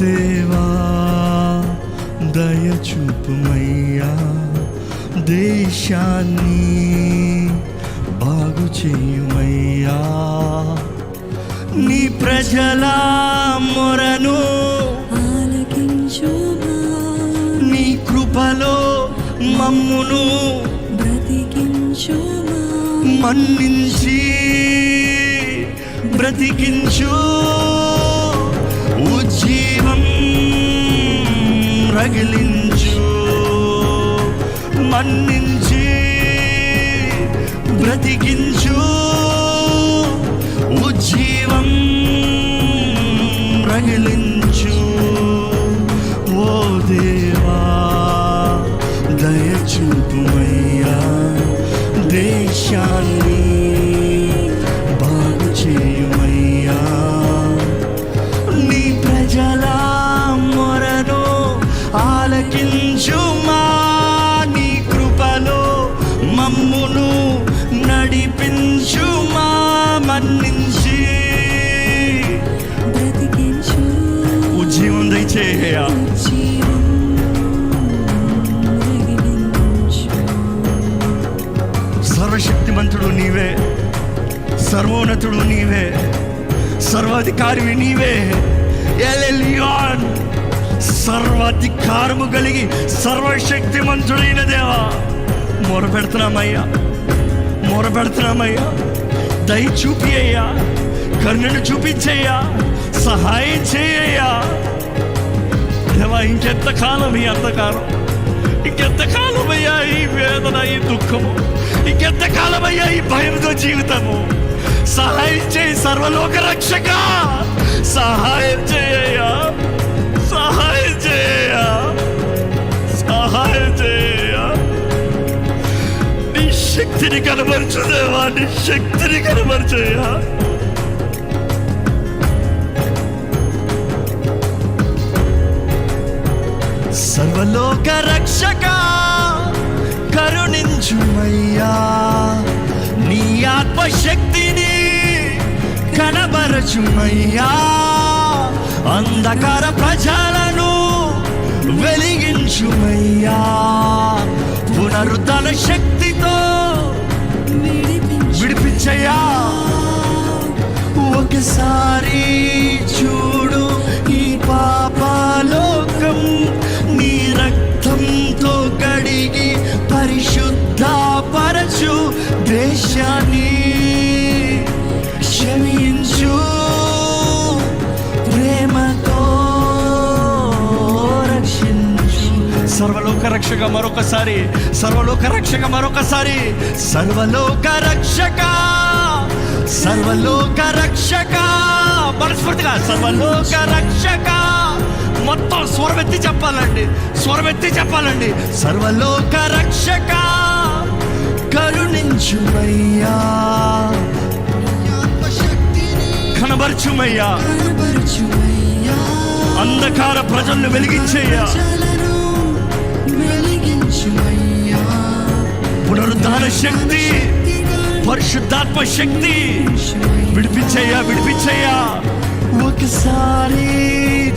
దేవా దయ చూపుమయ్యా దేశాన్ని బాగు చేయుమయ్యా. నీ ప్రజల మొరను ఆలకించుమా నీ కృపలో మమ్మును బ్రతికించుమా మన్నించి బ్రతికించు. రగిలించు మన్నించి బ్రతికించు. ఉజ్జీవం రగిలించు. ఓ దేవా దయచూపుమయ్యా దేశాన్ని నీవే. సర్వోన్నతుడు నీవే. సర్వాధికారివి నీవే. ఎలెలియాన్. సర్వాధికారము కలిగి సర్వశక్తిమంతుడైన దేవా. మొర పెడుతున్నామయ్యా మొర పెడుతున్నామయ్యా దయ చూపి అయ్యా కర్ణను చూపించయ్యా. సహాయం చేయయ్యా. దేవా ఇంకెంతకాలం ఈ అంతకాలం ఇంకెంతకాలం అయ్యా ఈ వేదన ఈ దుఃఖము? ఇంకెంతకాలమయ్యా ఈ భయంతో జీవితము? సహాయం చేయి సర్వలోక రక్షక! సహాయం చేయయ్యా! సహాయం చేయయ్యా! సహాయం చేయయ్యా! నీ శక్తిని కనబరచుదేవా నీ శక్తిని కనబరచయ్యా! సర్వలోక రక్షక! కరుణించుమయ్యా నీ ఆత్మశక్తిని కనబరచుమయ్యా. అంధకార ప్రజలను వెలిగించుమయ్యా. పునరుద్ధరణ శక్తితో విడిపించు. విడిపించయ్యా. ఒకసారి చూడు. సర్వలోక రక్షక మరొకసారి సర్వలోక రక్షక మరొకసారి సర్వలోక రక్షక సర్వలోక రక్షక మనస్ఫూర్తిగా సర్వలోక రక్షక మొత్తం స్వరమెత్తి చెప్పాలండి స్వరమెత్తి చెప్పాలండి. సర్వలోక రక్షక కరుణించుమయ్యా కనబరచుమయ్యా. అంధకార ప్రజలను వెలిగించేయ్యా. పునరుద్ధాన శక్తి పరిశుద్ధాత్మ శక్తి విడిపించయ్యా విడిపించయ్యా ఒకసారి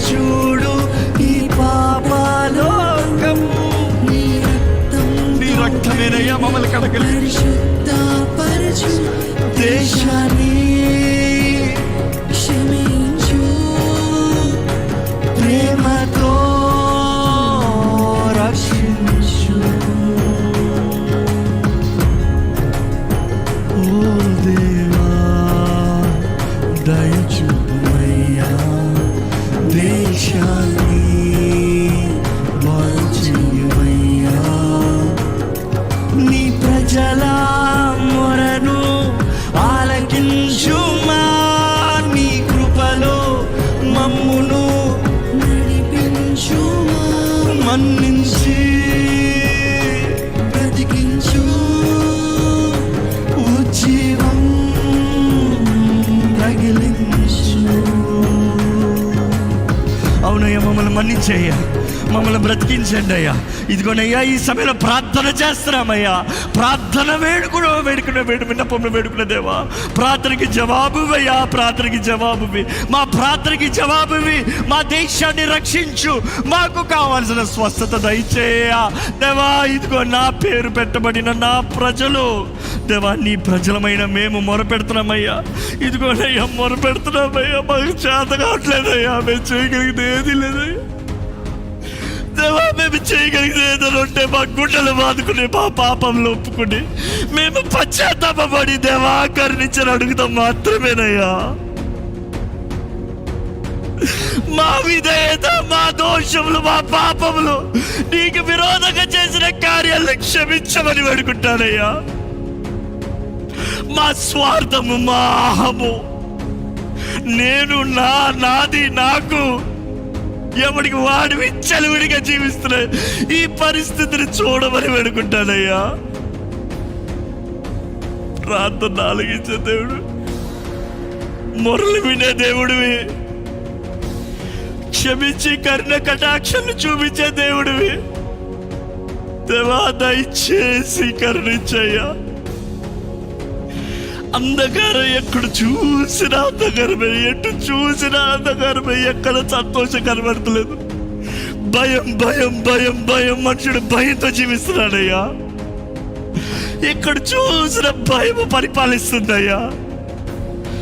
చూడు ఈ పాపాలోకం నీ రక్తం నీ రక్తమేనయ్యా మమ్మల్ని కడగలి పరిశుద్ధపరచు. దేశాన్ని దయచూపుమయ్యా మన్నించయ్యా. మమ్మల్ని బ్రతికించండి అయ్యా. ఇదిగోనయ్యా ఈ సమయంలో ప్రార్థన చేస్తున్నామయ్యా. ప్రార్థన వేడుకునే వేడుకున్న వేడు విన్నపంలో వేడుకున్న దేవా. ప్రార్థనకి జవాబువయ్యా ప్రార్థనకి జవాబువి మా ప్రార్థనకి జవాబువి మా దేశాన్ని రక్షించు. మాకు కావాల్సిన స్వస్థత దయచేయ దేవా ఇదిగో నా పేరు పెట్టబడిన నా ప్రజలు. దేవా నీ ప్రజలమైన మేము మొరపెడుతున్నామయ్యా. ఇదిగోనయ్యా మొరపెడుతున్నామయ్యా. మాకు చేత కావట్లేదయ్యా. మేము చేయగలిగితే ఏది లేదయ్యా. దేవా మేము చేయగలిగితే ఏదైనా ఉంటే మా గుండెలు బాదుకుని మా పాపంలో ఒప్పుకుని మేము పశ్చాత్తాపడి దేవా కరుణించని అడుగుతాం మాత్రమేనయ్యా. మా విధేయత మా దోషములు మా పాపములు నీకు విరోధంగా చేసిన కార్యాలను క్షమించమని వేడుకుంటానయ్యా. మా స్వార్థము మా అహము. నేను నా నాది నాకు ఎవడికి వాడి విచ్చలవిడిగా జీవిస్తున్నా ఈ పరిస్థితిని చూడమని వేడుకుంటానయ్యా. ప్రార్థన నాలుగించే దేవుడు మొరలు వినే దేవుడివి. క్షమించి కరుణ కటాక్షలు చూపించే దేవుడివి. దేవా దయచేసి కరుణించయ్యా. అంధకారం ఎక్కడ చూసినా అంధకారమే ఎటు చూసినా అంధకారమే ఎక్కడ సంతోషం కనబడతలేదు. భయం భయం భయం భయం మనుషుడు భయంతో జీవిస్తున్నాడయ్యా. ఎక్కడ చూసిన భయం పరిపాలిస్తుందయ్యా.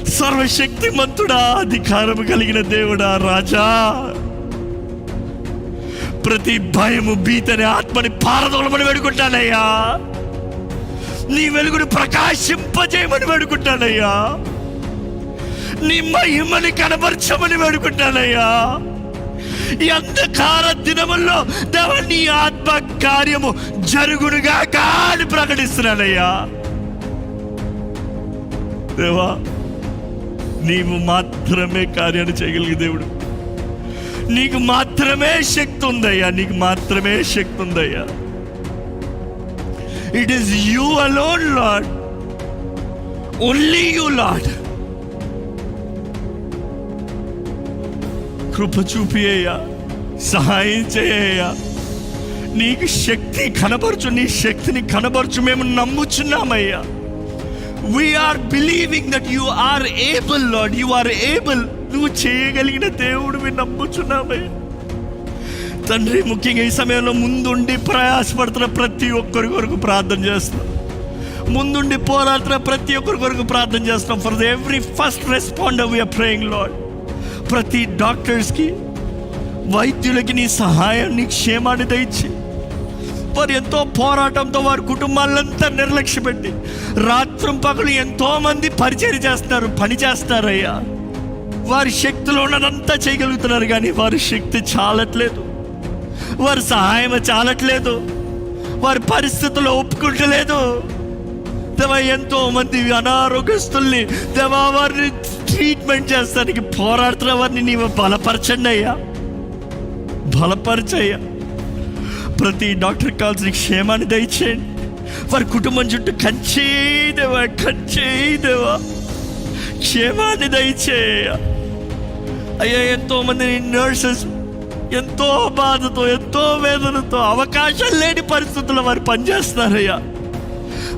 సర్వశక్తిమంతుడా అధికారం కలిగిన దేవుడా రాజా. ప్రతి భయము భీతని ఆత్మని పారదోళమని వేడుకుంటానయ్యా. నీ వెలుగును ప్రకాశింపజేయమని వేడుకుంటానయ్యా. నీ మహిమని కనబరచమని వేడుకుంటానయ్యా. ఈ అంధకార దినముల్లో దేవ నీ ఆత్మ కార్యము జరుగునుగా కాని ప్రకటిస్తున్నానయ్యా. దేవా నీవు మాత్రమే కార్యాన్ని చేయగలిగే దేవుడు. నీకు మాత్రమే శక్తి ఉందయ్యా నీకు మాత్రమే శక్తి ఉందయ్యా. It is you alone Lord only you Lord కృప చూపియ్యా సహాయం చేయ్యా నీకు శక్తి కనబరచు నీ శక్తిని కనపరచు మేము నమ్ముచున్నామయ్యా. We are believing that you are able Lord you are able నువ్వు చేయగలిగిన దేవుడివి నమ్ముచున్నామయ్యా. తండ్రి ముఖ్యంగా ఈ సమయంలో ముందుండి ప్రయాసపడుతున్న ప్రతి ఒక్కరి కొరకు ప్రార్థన చేస్తున్నాం ముందుండి పోరాడుతున్న ప్రతి ఒక్కరి కొరకు ప్రార్థన చేస్తున్నాం for the every first responder we are praying Lord ప్రతి డాక్టర్స్కి వైద్యులకి నీ సహాయం నీ క్షేమాన్ని దయచి వారు ఎంతో పోరాటంతో వారి కుటుంబాలంతా నిర్లక్ష్య పెట్టి రాత్రం పగలు ఎంతో మంది పరిచయం చేస్తున్నారు పని చేస్తారయ్యా వారి శక్తిలో ఉన్నదంతా చేయగలుగుతున్నారు కానీ వారి శక్తి చాలట్లేదు. వారి సహాయం చాలట్లేదు. వారి పరిస్థితులు ఒప్పుకుంటలేదు. దేవా ఎంతో మంది అనారోగ్యస్తుల్ని దేవా వారిని ట్రీట్మెంట్ చేస్తానికి పోరాడుతున్న వారిని నీవు బలపరచండి అయ్యా. బలపరచయ్యా. ప్రతి డాక్టర్ కావాల్సిన క్షేమాన్ని దయచేయండి. వారి కుటుంబం చుట్టూ కంచేదేవా కంచేదేవా క్షేమాన్ని దయచేయ అయ్యా ఎంతో మంది నర్సెస్ ఎంతో బాధతో ఎంతో వేదనతో అవకాశం లేని పరిస్థితుల్లో వారు పనిచేస్తున్నారయ్యా.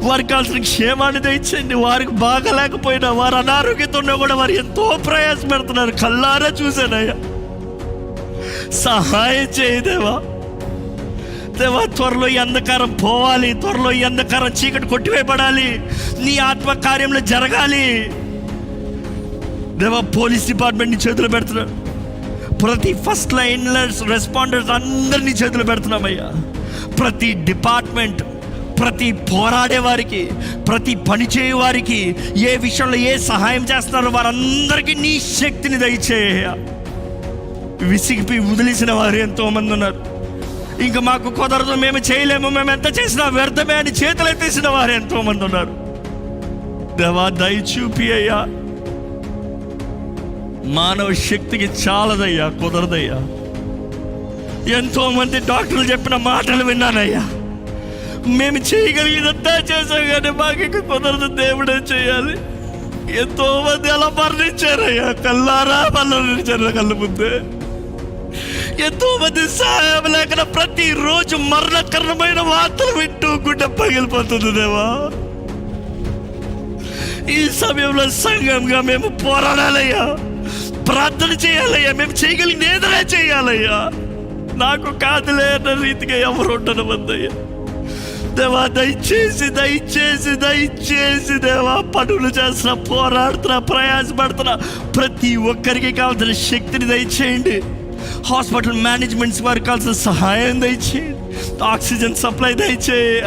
వారికి కావాల్సిన క్షేమాన్ని తెచ్చండి వారికి బాగలేకపోయినా వారు అనారోగ్యంతో ఉన్నా కూడా వారు ఎంతో ప్రయాసపెడుతున్నారు కల్లారా చూశానయ్యా. సహాయం చేయదేవా దేవా త్వరలో ఈ అంధకారం పోవాలి. త్వరలో ఈ అంధకారం చీకటి కొట్టివేయబడాలి. నీ ఆత్మ కార్యంలో జరగాలి. దేవా పోలీస్ డిపార్ట్మెంట్ని చేతులు పెడుతున్నాడు. ప్రతి ఫస్ట్ లైన్లర్స్ రెస్పాండర్స్ అందరినీ చేతులు పెడుతున్నామయ్యా. ప్రతి డిపార్ట్మెంట్ ప్రతి పోరాడే వారికి ప్రతి పనిచేయ వారికి ఏ విషయంలో ఏ సహాయం చేస్తున్నారో వారందరికీ నీ శక్తిని దయచేయ విసిగిపి వదిలేసిన వారు ఎంతోమంది ఉన్నారు. ఇంకా మాకు కుదరదు మేము చేయలేము మేము ఎంత చేసినా వ్యర్థమే అని చేతులు ఎత్తేసిన వారు ఎంతో మంది ఉన్నారు. దేవా దయ చూపి అయ్యా. మానవ శక్తికి చాలదయ్యా కుదరదయ్యా. ఎంతో మంది డాక్టర్లు చెప్పిన మాటలు విన్నానయ్యా. మేము చేయగలిగినంతా చేసాం కానీ మాకు కుదరదు దేవుడే చేయాలి. ఎంతో మంది అలా మరణించారయ్యా కల్లారా మరణించారు కళ్ళ ముందే. ఎంతో మంది సహాయం లేక ప్రతిరోజు మరణకరణమైన వార్తలు వింటూ గుడ్డ పగిలిపోతుంది దేవా. ఈ సమయంలో సంఘంగా మేము పోరాడాలయ్యా. ప్రార్థన చేయాలయ్యా. మేము చేయగలిగిన ఏదైనా చేయాలయ్యా. నాకు కాదులే అన్న రీతిగా ఎవరు ఉండడం వద్దయ్యా. దేవా దయచేసి దయచేసి దయచేసి దేవా పనులు చేస్తున్నా పోరాడుతున్నా ప్రయాసపడుతున్నా ప్రతి ఒక్కరికి కావాల్సిన శక్తిని దయచేయండి. హాస్పిటల్ మేనేజ్మెంట్స్ వారికి కావాల్సిన సహాయం దయచేయండి. ఆక్సిజన్ సప్లై దయచేయ.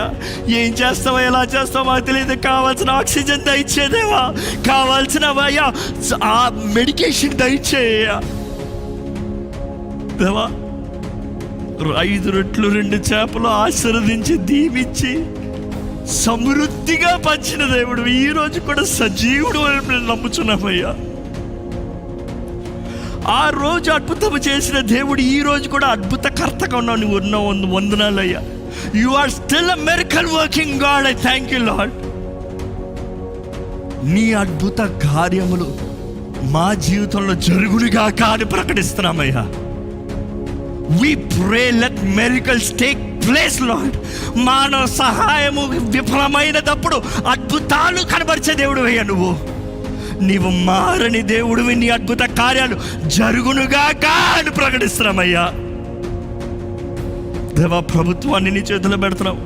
ఏం చేస్తావో ఎలా చేస్తావో మాకు తెలియదు. కావాల్సిన ఆక్సిజన్ దయచేదేవా కావాల్సిన ఆ మెడికేషన్ దయచేయ. దేవా ఐదు రొట్లు రెండు చేపలు ఆశీర్వదించి దీవించి సమృద్ధిగా పంచిన దేవుడు. ఈ రోజు కూడా సజీవుడు అని నమ్ముచున్నామయ్యా ఆ రోజు అద్భుతం చేసిన దేవుడు ఈ రోజు కూడా అద్భుతకర్తగా ఉన్నావు. నువ్వు ఉన్న వందనాలయ్యా. You are still a మెరికల్ working God I thank you Lord నీ అద్భుత కార్యములు మా జీవితంలో జరుగునుగా కాని ప్రకటిస్తున్నామయ్యా. We pray let miracles take place Lord మానవ సహాయము విఫలమైనప్పుడు అద్భుతాలు కనబరిచే దేవుడు అయ్యా నువ్వు. నీవు మారని దేవుడివి నీ అద్భుత కార్యాలు జరుగునుగా అని ప్రకటిస్తున్నామయ్యా. దేవా ప్రభుత్వాన్ని నీ చేతిలో పెడుతున్నాం.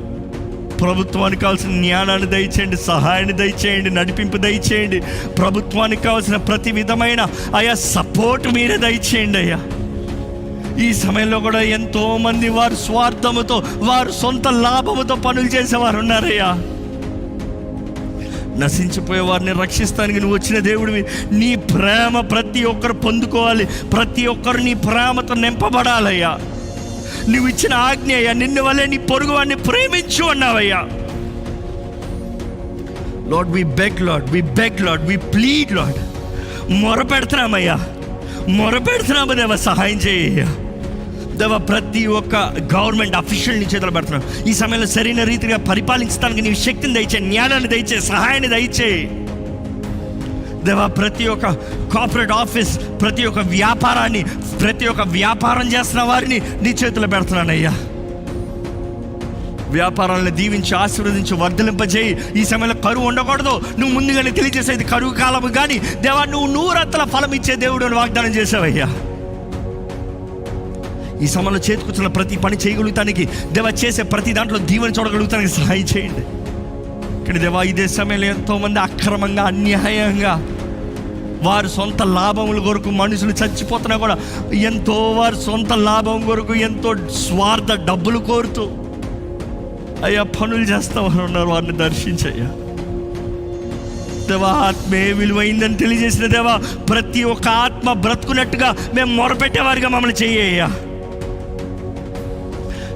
ప్రభుత్వానికి కావాల్సిన జ్ఞానాన్ని దయచేయండి సహాయాన్ని దయచేయండి నడిపింపు దయచేయండి. ప్రభుత్వానికి కావాల్సిన ప్రతి విధమైన అయా సపోర్ట్ మీరే దయచేయండి అయ్యా. ఈ సమయంలో కూడా ఎంతోమంది వారు స్వార్థముతో వారు సొంత లాభముతో పనులు చేసేవారు ఉన్నారయ్యా నశించిపోయే వారిని రక్షిస్తానికి నువ్వు వచ్చిన దేవుడివి. నీ ప్రేమ ప్రతి ఒక్కరు పొందుకోవాలి. ప్రతి ఒక్కరు నీ ప్రేమతో నింపబడాలయ్యా. నువ్వు ఇచ్చిన ఆజ్ఞ అయ్యా. నిన్ను వల్లే నీ పొరుగు వాడిని ప్రేమించు అన్నావయ్యా. Lord we beg Lord we beg Lord we plead Lord మొర పెడుతున్నామయ్యా మొర పెడుతున్నాము దేవ సహాయం చేయ్యా దేవ ప్రతి ఒక్క గవర్నమెంట్ అఫీషియల్ని చేతులు పెడుతున్నాను ఈ సమయంలో సరైన రీతిగా పరిపాలించడానికి నీ శక్తిని దయచే జ్ఞానాన్ని దయచే సహాయాన్ని దయచే దేవా ప్రతి ఒక్క కార్పొరేట్ ఆఫీస్ ప్రతి ఒక్క వ్యాపారాన్ని ప్రతి ఒక్క వ్యాపారం చేస్తున్న వారిని నీ చేతిలో పెడుతున్నానయ్యా. వ్యాపారాలను దీవించి ఆశీర్వదించి వర్ధలింపజేయి. ఈ సమయంలో కరువు ఉండకూడదు. నువ్వు ముందుగానే తెలియజేసేది కరువు కాలము కానీ దేవా నువ్వు నూరత్తల ఫలం ఇచ్చే దేవుడు అని వాగ్దానం చేసావయ్యా. ఈ సమయంలో చేతికొచ్చిన ప్రతి పని చేయగలుగుతానికి దేవా చేసే ప్రతి దాంట్లో దీవెన చూడగలుగుతానికి సహాయం చేయండి. కానీ దేవా ఇదే సమయంలో ఎంతోమంది అక్రమంగా అన్యాయంగా వారు సొంత లాభముల కొరకు మనుషులు చచ్చిపోతున్నా కూడా ఎంతో వారు సొంత లాభం కొరకు ఎంతో స్వార్థ డబ్బులు కోరుతూ అయ్యా పనులు చేస్తామని ఉన్నారు వారిని దర్శించయ్యా. దేవా ఆత్మే విలువైందని తెలియజేసిన దేవా ప్రతి ఒక్క ఆత్మ బ్రతుకున్నట్టుగా మేము మొరపెట్టేవారిగా మమ్మల్ని చెయ్యయ్యా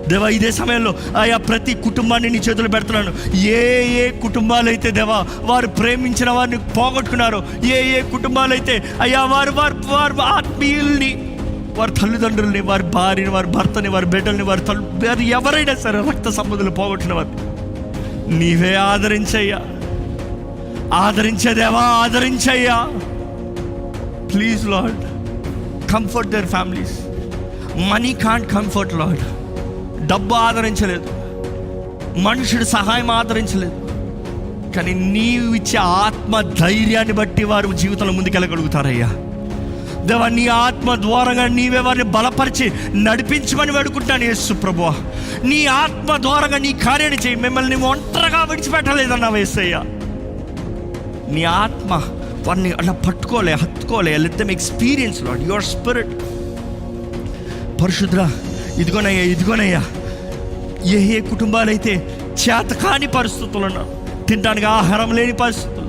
దేవా ఇదే సమయంలో ఆయా ప్రతి కుటుంబాన్ని నీ చేతులు పెడుతున్నాను. ఏ ఏ కుటుంబాలు అయితే దేవా వారు ప్రేమించిన వారిని పోగొట్టుకున్నారో ఏ ఏ కుటుంబాలు అయితే అయ్యా వారు వారు వారు ఆత్మీయుల్ని వారి తల్లిదండ్రుల్ని వారి భార్యని వారి భర్తని వారి బిడ్డల్ని వారి తల్లి వారు ఎవరైనా సరే రక్త సంబంధులు పోగొట్టిన వారు. నీవే ఆదరించయ్యా. ఆదరించేదేవా ఆదరించయ్యా. Please Lord comfort their families money can't comfort Lord డబ్బు ఆదరించలేదు. మనుషుడి సహాయం ఆదరించలేదు. కానీ నీవు ఇచ్చే ఆత్మ ధైర్యాన్ని బట్టి వారు జీవితంలో ముందుకెళ్ళగలుగుతారయ్యా. దేవా నీ ఆత్మ ద్వారంగా నీవే వారిని బలపరిచి నడిపించమని వేడుకుంటాను యేసు ప్రభు నీ ఆత్మ ద్వారంగా నీ కార్యాన్ని చేయి. మిమ్మల్ని ఒంటరిగా విడిచిపెట్టలేదన్నా వేసయ్యా నీ ఆత్మ వారిని అలా పట్టుకోలే హత్తుకోలే. Let them experience Lord your spirit పరిశుద్ర ఇదిగోనయ్యా ఇదిగోనయ్యా. ఏ ఏ కుటుంబాలైతే చేతకాని పరిస్థితులు ఉన్నారు తినడానికి ఆహారం లేని పరిస్థితులు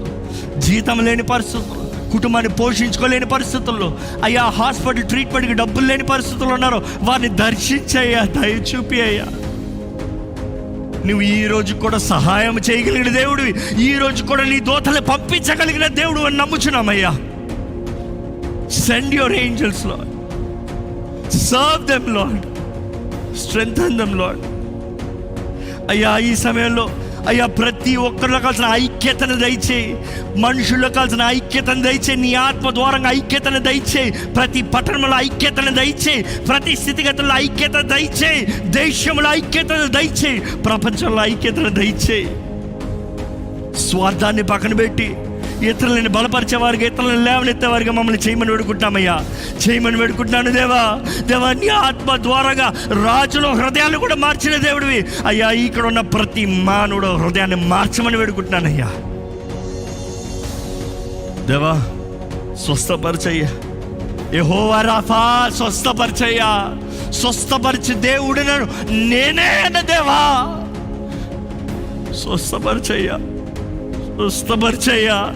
జీతం లేని పరిస్థితులు కుటుంబాన్ని పోషించుకోలేని పరిస్థితుల్లో అయ్యా హాస్పిటల్ ట్రీట్మెంట్కి డబ్బులు లేని పరిస్థితులు ఉన్నారు వారిని దర్శించయ్యా దయ చూపి అయ్యా. నువ్వు ఈ రోజు కూడా సహాయం చేయగలిగిన దేవుడివి. ఈ రోజు కూడా నీ దోతలు పంపించగలిగిన దేవుడు అని నమ్ముచున్నామయ్యా. Send your angels Lord serve them Lord strength them Lord అయ్యా ఈ సమయంలో అయ్యా ప్రతి ఒక్కరిలో కావాల్సిన ఐక్యతను దయచేయి. మనుషుల్లో కావాల్సిన ఐక్యతను దయచేయి. నీ ఆత్మ ద్వారంగా ఐక్యతను దయచేయి. ప్రతి పట్టణంలో ఐక్యతను దయచేయి. ప్రతి స్థితిగతుల్లో ఐక్యత దయచేయి. దేశంలో ఐక్యతను దయచేయి. ప్రపంచంలో ఐక్యతను దయచేయి. స్వార్థాన్ని పక్కన పెట్టి ఇతరులని బలపరిచేవారికి ఇతరులను లేవనెత్తేవారిగా మమ్మల్ని చేయమని వేడుకుంటున్నామయ్యా. చేయమని వేడుకుంటున్నాను దేవా. దేవా నీ ఆత్మ ద్వారాగా రాజుల హృదయాన్ని కూడా మార్చిన దేవుడివి. అయ్యా ఇక్కడ ఉన్న ప్రతి మానవుడు హృదయాన్ని మార్చమని వేడుకుంటున్నానయ్యా. దేవా స్వస్థపరిచయ్యా. యెహోవా రాఫా స్వస్థపరిచయ్యా. స్వస్థపరిచి దేవుడు నన్ను నేనే దేవా. స్వస్థపరిచయ్యా. స్వస్థపరిచయ్యా.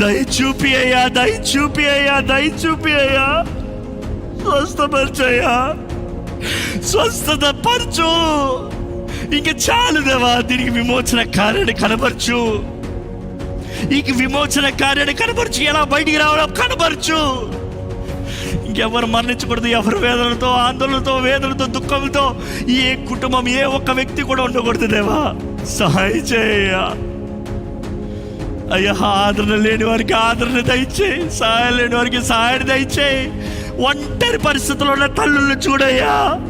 దయచూపి అయ్యా దయచూపి అయ్యా దయచూపి అయ్యా స్వస్థపరిచయ్యా. స్వస్థత పరచు ఇంక చాలు దేవా దీనికి విమోచన కార్యాన్ని కనపరచు ఇంక విమోచన కార్యాన్ని కనపరచు ఎలా బయటికి రావడం కనపరచు ఇంకెవరు మరణించకూడదు ఎవరు వేదనలతో ఆందోళనతో వేదనతో దుఃఖంతో ఏ కుటుంబం ఏ ఒక్క వ్యక్తి కూడా ఉండకూడదు దేవా. సహాయ చేయ అయ్యా ఆదరణ లేని వారికి ఆదరణ దయచేయి సహాయం లేని వారికి సహాయం దయచేయి ఒంటరి పరిస్థితుల్లో ఉన్న తల్లులను చూడయ్యా.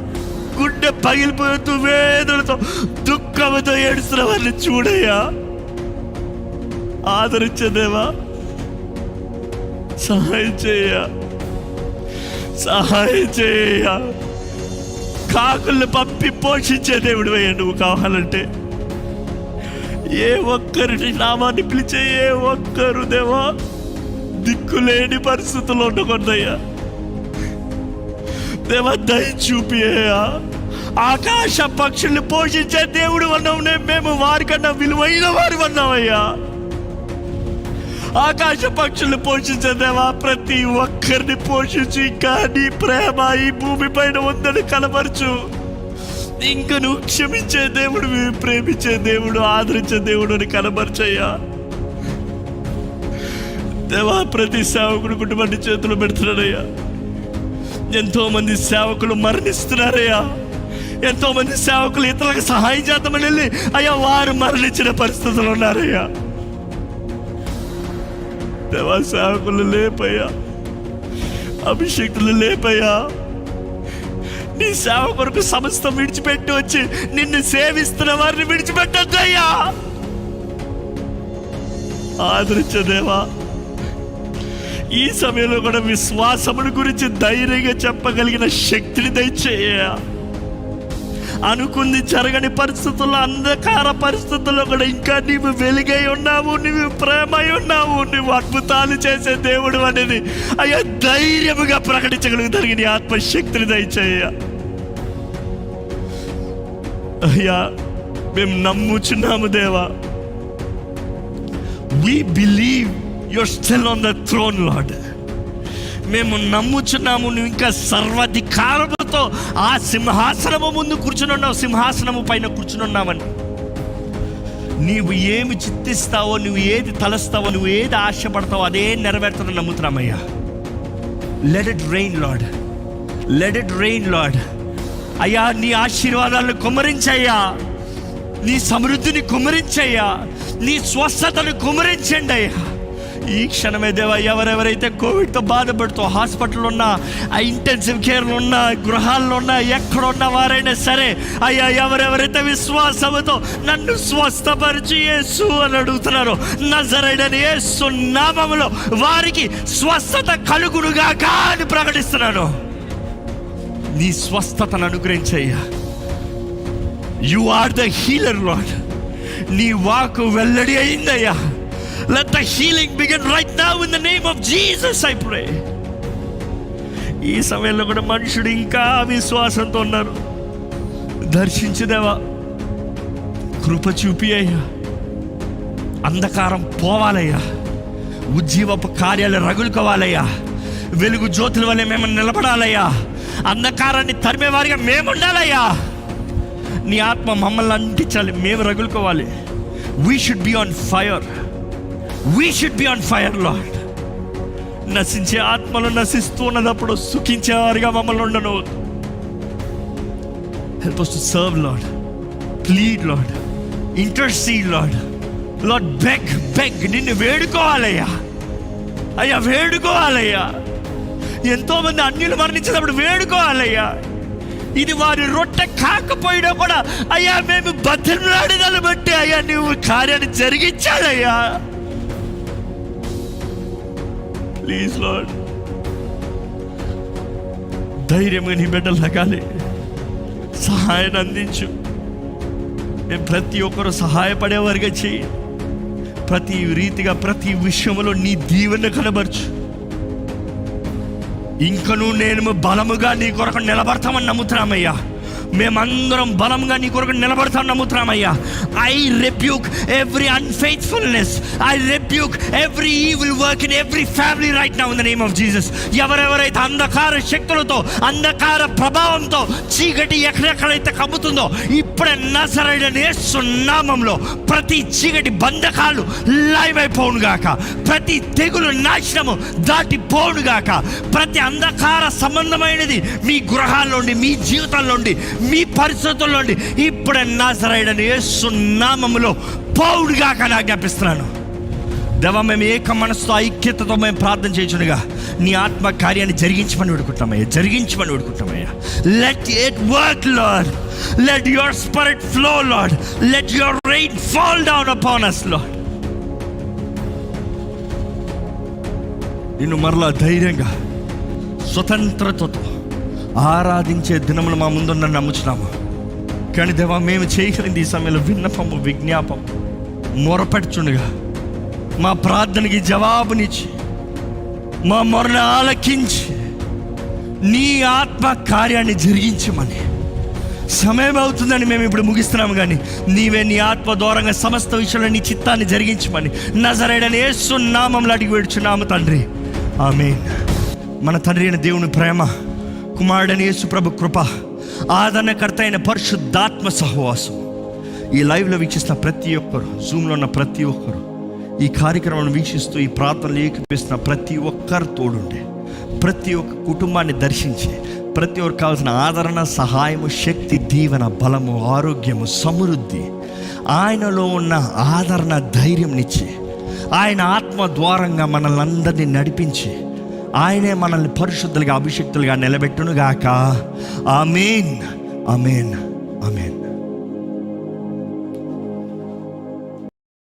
గుండె పగిలిపోతూ వేదనతో దుఃఖంతో ఏడుస్తున్న వారిని చూడయ్యా. ఆదరించేదేవా సహాయం చేయ సహాయం చేయ కాకుల్ని పంపి పోషించే దేవుడు అయ్యా నువ్వు కావాలంటే. ఏ ఒక్కరిని నామాన్ని పిలిచే ఏ ఒక్కరు దేవా? దిక్కులేని పరిస్థితుల్లో ఉండకూడదయ్యా దేవా దయ చూపియ్యా ఆకాశ పక్షుల్ని పోషించే దేవుడు అన్నావునే మేము వారికన్నా విలువైన వారు అన్నామయ్యా ఆకాశ పక్షుల్ని పోషించే దేవా ప్రతి ఒక్కరిని పోషించి కానీ ప్రేమ ఈ భూమి పైన ఉందని కనపరచు ఇంకా నువ్వు క్షమించే దేవుడు ప్రేమించే దేవుడు ఆదరించే దేవుడు అని కనపరచయ్యా దేవా ప్రతి సేవకుడు కుటుంబాన్ని చేతులు పెడుతున్నాడయ్యా ఎంతో మంది సేవకులు మరణిస్తున్నారయ్యా. ఎంతో మంది సేవకులు ఇతరులకు సహాయం చేద్దామని వెళ్ళి అయ్యా వారు మరణించిన పరిస్థితులు ఉన్నారయ్యా. దేవా సేవకులు లేపయ్యా. అభిషేకులు లేపయ్యా. నీ సేవ కొరకు సమస్తం విడిచిపెట్టి వచ్చి నిన్ను సేవిస్తున్న వారిని విడిచిపెట్టద్దయ్యా. ఆదరించదేవా ఈ సమయంలో కూడా విశ్వాసమును గురించి ధైర్యంగా చెప్పగలిగిన శక్తిని దయచేయ. అనుకుంది జరగని పరిస్థితుల్లో అంధకార పరిస్థితుల్లో కూడా ఇంకా నీవు వెలుగై ఉన్నావు నీవు ప్రేమై ఉన్నావు నువ్వు అద్భుతాలు చేసే దేవుడు అనేది అయ్యా ధైర్యముగా ప్రకటించగలుగుతారు నీ ఆత్మశక్తిని దయచేయ. అయ్యా మేము నమ్ముచున్నాము దేవా. We believe you're still on the throne Lord మేము నమ్ముచున్నాము నువ్వు ఇంకా సర్వాధికారముతో ఆ సింహాసనము ముందు కూర్చుని ఉన్నావు సింహాసనము పైన కూర్చుని ఉన్నామని నీవు ఏమి చిత్తిస్తావో నువ్వు ఏది తలస్తావో నువ్వు ఏది ఆశపడతావో అదే నెరవేర్తున్న నమ్ముతున్నామయ్యా. Let it rain Lord let it rain Lord అయ్యా నీ ఆశీర్వాదాలను కుమరించయ్యా నీ సమృద్ధిని కుమరించయ్యా నీ స్వస్థతను కుమరించండి అయ్యా. ఈ క్షణమే దేవా ఎవరెవరైతే కోవిడ్తో బాధపడుతూ హాస్పిటల్ ఉన్నా ఆ ఇంటెన్సివ్ కేర్లు ఉన్నా గృహాల్లో ఉన్నా ఎక్కడ ఉన్న వారైనా సరే అయ్యా ఎవరెవరైతే విశ్వాసముతో నన్ను స్వస్థపరిచి యేసు అని అడుగుతున్నారో నజరైడని యేసు నామములో వారికి స్వస్థత కలుగునుగా కాని ప్రకటిస్తున్నాను. నీ స్వస్థతను అనుగ్రహించయ్యా. You are the healer Lord నీ వాకు వెల్లడి అయిందయ్యా. Let the healing begin right now in the name of Jesus I pray ఈ సమయంలో కూడా మనుషుడు ఇంకా విశ్వాసంతో ఉన్నారు. దర్శించుదేవా. కృప చూపి అయ్యా అంధకారం పోవాలయ్యా. ఉజ్జీవపు కార్యాలు రగులుకోవాలయ్యా. వెలుగు జ్యోతుల వల్ల మేము నిలబడాలయ్యా. అంధకారాన్ని తరిమేవారిగా మేము ఉండాలయ్యా నీ ఆత్మ మమ్మల్ని అంటించాలి మేము రగులుకోవాలి. We should be on fire we should be on fire Lord నశించే ఆత్మలు నశిస్తూ ఉన్నదప్పుడు సుఖించేవారిగా మమ్మల్ని ఉండను. Help to serve Lord plead Lord intercede Lord Lord beg beg నిన్ను వేడుకోవాలయ్యా. అయ్యా వేడుకోవాలయ్యా. ఎంతో మంది అన్యులు మరణించినప్పుడు వేడుకోవాలయ్యా. ఇది వారి రొట్టె కాకపోయినా కూడా అయ్యా మేము బతిలాడగలు బట్టి అయ్యా నువ్వు కార్యాన్ని జరిగించాలయ్యా. ప్లీజ్ లాడ్ ధైర్యంగా నీ బిడ్డలు లగాలి సహాయాన్ని అందించు. మేము ప్రతి ఒక్కరు సహాయపడేవారిగా చేయి ప్రతి రీతిగా ప్రతి విషయంలో నీ దీవెన కనబరచు. ఇంకను నేను బలముగా నీ కొరకు నిలబడతామని నమ్ముతున్నామయ్యా. మేమందరం బలంగా నీ కొరకు నిలబడతాం నమ్ముతున్నామయ్యా. I rebuke every unfaithfulness I rebuke every evil work in every family right now in the name of Jesus ఎవరెవరైతే అంధకార శక్తులతో అంధకార ప్రభావంతో చీకటి ఎక్కడెక్కడైతే కమ్ముతుందో ఇప్పుడే నసరైన సున్నామంలో ప్రతి చీకటి బంధకాలు లైవ్ అయిపోవును గాక. ప్రతి తెగులు నాశనము దాటిపోను గాక. ప్రతి అంధకార సంబంధమైనది మీ గృహాల్లోండి మీ జీవితంలోండి మీ పరిస్థితుల్లోండి ఇప్పుడే నాసరైన నామములో పోవుడు కానీ ఆజ్ఞాపిస్తున్నాను. దేవ మేము ఏక మనసుతో ఐక్యతతో మేము ప్రార్థన చేయుచునుగా నీ ఆత్మ కార్యాన్ని జరిగించమని వేడుకుంటామయ్యా జరిగించమని వేడుకుంటామయ్యా. Let it work Lord let your spirit flow Lord let your rain fall down upon us Lord నిన్ను మరలా ధైర్యంగా స్వతంత్రతతో ఆరాధించే దినములు మా ముందున్న నమ్ముచున్నాము. కానీ దేవా మేము చేయగలిగింది ఈ సమయంలో విన్నపము విజ్ఞాపం మొరపెడుచుండగా మా ప్రార్థనకి జవాబునిచ్చి మా మొరను ఆలకించి నీ ఆత్మ కార్యాన్ని జరిగించమని. సమయం అవుతుందని మేము ఇప్పుడు ముగిస్తున్నాము కానీ నీవే నీ ఆత్మ దూరంగా సమస్త విషయంలో నీ చిత్తాన్ని జరిగించమని నజరైన యేసు నామంలో అడిగి వేడుచున్నాము తండ్రి. ఆమె మన తండ్రి అయిన దేవుని ప్రేమ కుమారుడని యేసుప్రభు కృప ఆదరణకర్త అయిన పరిశుద్ధాత్మ సహవాసం. ఈ లైవ్లో వీక్షిస్తున్న ప్రతి ఒక్కరు జూమ్లో ఉన్న ప్రతి ఒక్కరు ఈ కార్యక్రమాన్ని వీక్షిస్తూ ఈ ప్రార్థనలు ఏకపిస్తున్న ప్రతి ఒక్కరు తోడుండే. ప్రతి ఒక్క కుటుంబాన్ని దర్శించి ప్రతి ఒక్కరికి కావాల్సిన ఆదరణ సహాయము శక్తి దీవెన బలము ఆరోగ్యము సమృద్ధి. ఆయనలో ఉన్న ఆదరణ ధైర్యంనిచ్చి ఆయన ఆత్మ ద్వారంగా మనల్ని అందరినీ నడిపించి ఆయనే మనల్ని పరిశుద్ధులుగా అభిషక్తులుగా నిలబెట్టునుగాక. ఆమెన్. ఆమెన్. ఆమెన్.